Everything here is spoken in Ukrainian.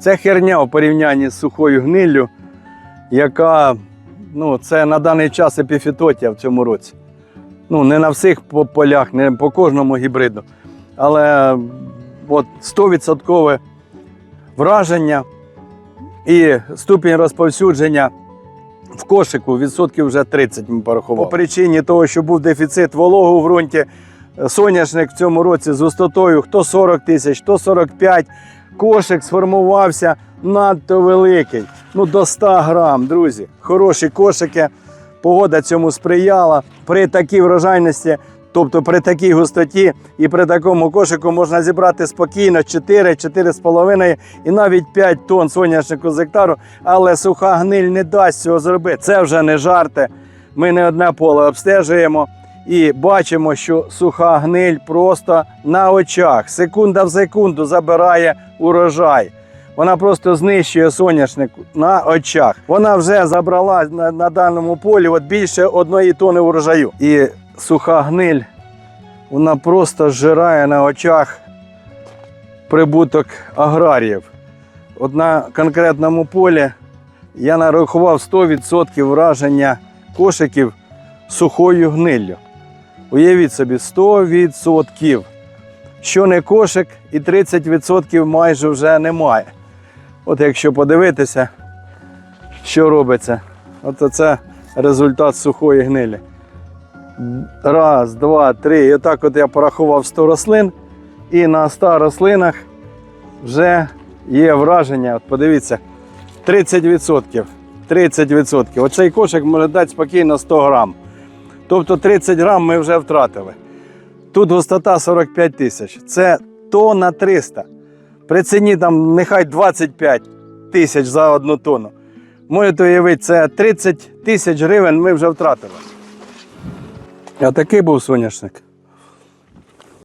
Це херня у порівнянні з сухою гниллю, яка ну, це на даний час епіфітотія в цьому році. Ну, не на всіх полях, не по кожному гібриду. Але от 100% враження і ступінь розповсюдження в кошику відсотків вже 30 ми порахували. По причині того, що був дефіцит вологу в ґрунті, соняшник в цьому році з густотою хто 40 тисяч, хто 45. Кошик сформувався надто великий. Ну, до 100 грам, друзі. Хороші кошики. Погода цьому сприяла. При такій врожайності, тобто при такій густоті і при такому кошику можна зібрати спокійно 4, 4,5 і навіть 5 тонн соняшнику з гектару, але суха гниль не дасть цього зробити. Це вже не жарти. Ми не одне поле обстежуємо і бачимо, що суха гниль просто на очах, секунда в секунду забирає урожай. Вона просто знищує соняшник на очах. Вона вже забрала на, на даному полі от більше одної тони урожаю. І суха гниль, вона просто зжирає на очах прибуток аграріїв. От на конкретному полі я нарахував 100% враження кошиків сухою гниллю. Уявіть собі, 100%. Що не кошик, і 30% майже вже немає. От якщо подивитися, що робиться, от це результат сухої гнилі. Раз, два, три. І отак от я порахував 100 рослин, і на 100 рослинах вже є враження. От подивіться, 30%. 30%. Оцей кошик може дати спокійно 100 грам. Тобто 30 грам ми вже втратили. Тут густота 45 тисяч. Це тонна 300. При ціні там нехай 25 тисяч за одну тонну. Можете уявити, це 30 тисяч гривень ми вже втратили. А такий був соняшник.